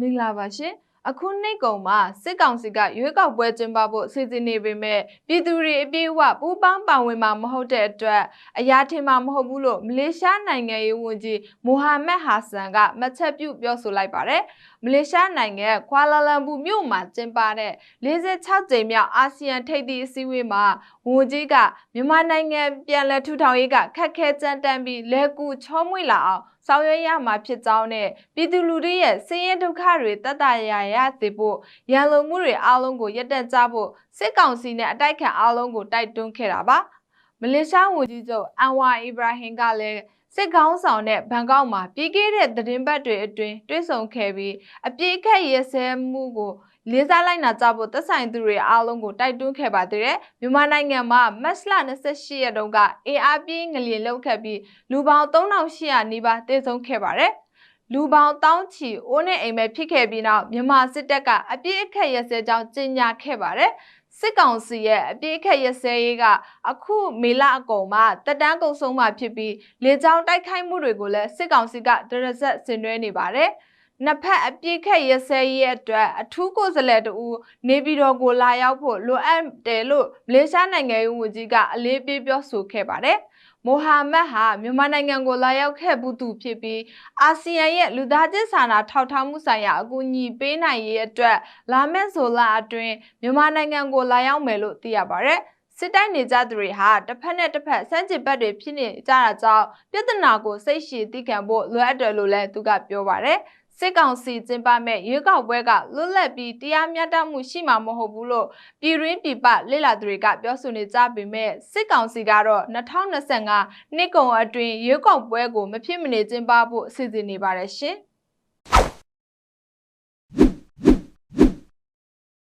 မင်္ဂလာပါရှင်အခုနှစ်ကုံမှာစစ်ကောင်စီကရွေးကောက်ပွဲကျင်းပဖို့စီစဉ်နေပေမဲ့ပြည်သူတွေအပြည့်အဝပူးပေါင်းပါဝင်မှာမဟုတ်တဲ့အတွက်အရာထင်မှာမဟုတ်ဘူးလို့မလေးရှားနိုင်ငံရေးဝန်ကြီးမိုဟာမက်ဟာဆန်ကမှတ်ချက်ပြုပြောဆိုလိုက်ပါတယ်မလေးရှားနိုင်ငံခွာလာလမ်ပူမြို့မှာကျင်းပတဲ့46ကြိမ်မြောက်အာဆီယံထိပ်သီးအစည်းအဝေးမှာဝန်ကြီးကမြန်မာနိုင်ငံပြန်လည်ထူထောင်ရေးကခက်ခဲကြမ်းတမ်းပြီးလဲကူချောမွေ့လာအောင်ဆောင်ရွက်ရမှာဖြစ်ကြောင်းနဲ့ပြည်သူလူထုရဲ့ဆင်းရဲဒုက္ခတွေတတ်တာရာရစေဖို့ရန်လုံမှုတွေအားလုံးကိုရပ်တန့်ကြဖို့စစ်ကောင်စီနဲ့အတိုက်ခံအားလုံးကိုတိုက်တွန်းခဲ့တာပါမလေးရှားဝန်ကြီးချုပ်အန်ဝါအီဘရာဟင်ကလည်း စစ်ကောင်းဆောင်တဲ့ဘန်ကောက်မှာပြည်ခဲ့တဲ့သတင်းပတ်တွေအတွင်းတွေ့ဆုံခဲ့ပြီးအပြည့်အခက်ရဲစဲမှုကိုလေးစားလိုက်နာကြဖို့သက်ဆိုင်သူတွေအားလုံးကိုတိုက်တွန်းခဲ့ပါသေးတယ်မြန်မာနိုင်ငံမှာမတ်လ28ရက်တုန်းက AR ပြင်းငလျင်လှုပ်ခဲ့ပြီးလူပေါင်း3800နီးပါးသေဆုံးခဲ့ပါတယ်။လူပေါင်းတောင်းချီအိုးနဲ့အိမ်ပဲဖြစ်ခဲ့ပြီးနောက်မြန်မာစစ်တပ်ကအပြစ်အခက်ရစဲကြောင်းကြေညာခဲ့ပါတယ်။ စစ်ကောင်စီရဲ့အပြစ်အခက်ရစဲရေးကအခုမေလအကုန်မှာတက်တန်းကုံဆုံးမှဖြစ်ပြီးလေကြောင်းတိုက်ခိုက်မှုတွေကိုလည်းစစ်ကောင်စီကဒရဇက်ဆင်နွှဲနေပါတယ်။ နှစ်ဖက်အပြစ်ခက်ရစဲရဲ့အတွက်အထူးကိုယ်စားလှယ်တူနေပြည်တော်ကိုလာရောက်ဖို့လိုအပ်တယ်လို့မလေးရှားနိုင်ငံရေးဝန်ကြီးကအလေးပေးပြောဆိုခဲ့ပါတယ်။မိုဟာမက်ဟာမြန်မာနိုင်ငံကိုလာရောက်ခဲ့ဘူးသူဖြစ်ပြီးအာဆီယံရဲ့လူသားချင်းစာနာထောက်ထားမှုဆိုင်ရာအကူအညီပေးနိုင်ရေးအတွက်လာမယ့်ဇိုလအတွင်းမြန်မာနိုင်ငံကိုလာရောက်မယ်လို့သိရပါတယ်။စစ်တိုင်းနေကြသူတွေဟာတစ်ဖက်နဲ့တစ်ဖက်စမ်းကျင်ဘက်တွေဖြစ်နေကြတာကြောင့်ပြဿနာကိုစိတ်ရှည်သိခံဖို့လိုအပ်တယ်လို့လည်းသူကပြောပါတယ်။ စစ်ကောင်စီကျင်းပမဲ့ရွေးကောက်ပွဲကလွတ်လပ်ပြီးတရားမျှတမှုရှိမှာမဟုတ်ဘူးလို့ပြည်ရင်းပြည်ပလေ့လာသူတွေကပြောဆိုနေကြပေမဲ့စစ်ကောင်စီကတော့2025နှစ်ကုန်အတွင်းရွေးကောက်ပွဲကိုမဖြစ်မနေကျင်းပဖို့အစီအစဉ်နေပါတယ်ရှင်။